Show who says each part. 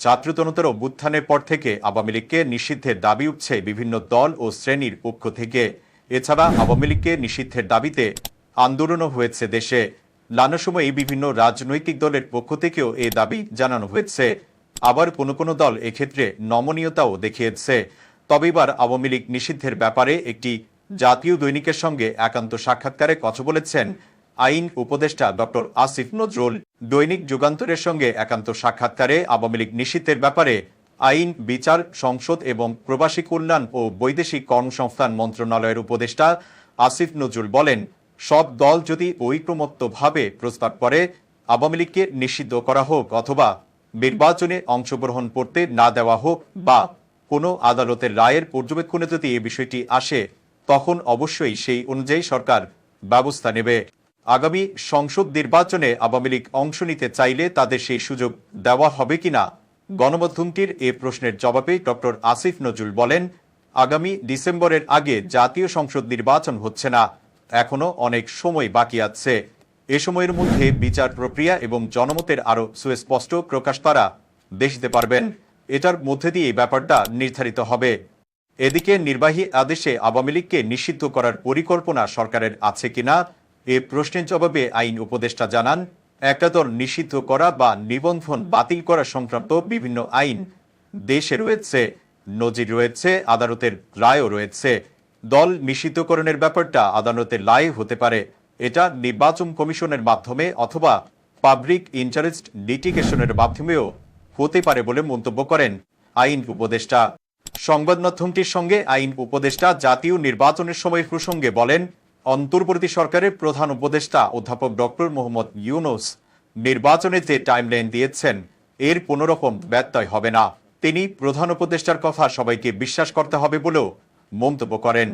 Speaker 1: ছাত্রতনতার অভ্যুত্থানের পর থেকে আওয়ামী লীগকে নিষিদ্ধের দাবি উঠছে বিভিন্ন দল ও শ্রেণির পক্ষ থেকে। এছাড়া আওয়ামী লীগকে নিষিদ্ধের দাবিতে আন্দোলনও হয়েছে দেশে। নানা সময় বিভিন্ন রাজনৈতিক দলের পক্ষ থেকেও এই দাবি জানানো হয়েছে। আবার কোনো কোনো দল এক্ষেত্রে নমনীয়তাও দেখিয়েছে। তবে এবার আওয়ামী লীগ নিষিদ্ধের ব্যাপারে একটি জাতীয় দৈনিকের সঙ্গে একান্ত সাক্ষাৎকারে কথা বলেছেন আইন উপদেষ্টা ডক্টর আসিফ নজরুল দৈনিক যুগান্তরের সঙ্গে একান্ত সাক্ষাৎকারে আওয়ামী লীগ নিষিদ্ধের ব্যাপারে আইন, বিচার, সংসদ এবং প্রবাসী কল্যাণ ও বৈদেশিক কর্মসংস্থান মন্ত্রণালয়ের উপদেষ্টা আসিফ নজরুল বলেন, সব দল যদি ঐক্যমত্যভাবে প্রস্তাব করে, আওয়ামী লীগকে নিষিদ্ধ করা হোক অথবা নির্বাচনে অংশগ্রহণ করতে না দেওয়া হোক বা কোনো আদালতের রায়ের পর্যবেক্ষণে যদি এ বিষয়টি আসে, তখন অবশ্যই সেই অনুযায়ী সরকার ব্যবস্থা নেবে। আগামী সংসদ নির্বাচনে আওয়ামী লীগ অংশ নিতে চাইলে তাদের সেই সুযোগ দেওয়া হবে কিনা? গণমাধ্যমটির এ প্রশ্নের জবাবে ডক্টর আসিফ নজরুল বলেন, আগামী ডিসেম্বরের আগে জাতীয় সংসদ নির্বাচন হচ্ছে না। এখনও অনেক সময় বাকি আছে। এ সময়ের মধ্যে বিচার প্রক্রিয়া এবং জনমতের আরও সুস্পষ্ট প্রকাশ তারা দেখতে পারবেন। এটার মধ্যে দিয়ে ব্যাপারটা নির্ধারিত হবে। এদিকে নির্বাহী আদেশে আওয়ামী লীগকে নিষিদ্ধ করার পরিকল্পনা সরকারের আছে কিনা এ প্রশ্নের জবাবে আইন উপদেষ্টা জানান, একটা দল নিষিদ্ধ করা বা নিবন্ধন বাতিল করা সংক্রান্ত বিভিন্ন আইন দেশে রয়েছে, নজির রয়েছে, আদালতের রায়ও রয়েছে। দল নিষিদ্ধকরণের ব্যাপারটা আদালতের রায় হতে পারে। এটা নির্বাচন কমিশনের মাধ্যমে অথবা পাবলিক ইন্টারেস্ট লিটিগেশনের মাধ্যমেও হতে পারে বলে মন্তব্য করেন আইন উপদেষ্টা। সংবাদ মাধ্যমটির সঙ্গে আইন উপদেষ্টা জাতীয় নির্বাচনের সময় প্রসঙ্গে বলেন অন্তর্বর্তী সরকারের প্রধান উপদেষ্টা অধ্যাপক ডক্টর মোহাম্মদ ইউনুস নির্বাচনে যে টাইমলাইন দিয়েছেন। এর কোনো রকম ব্যত্যয় হবে না। তিনি প্রধান উপদেষ্টার কথা সবাইকে বিশ্বাস করতে হবে বলেও মন্তব্য করেন।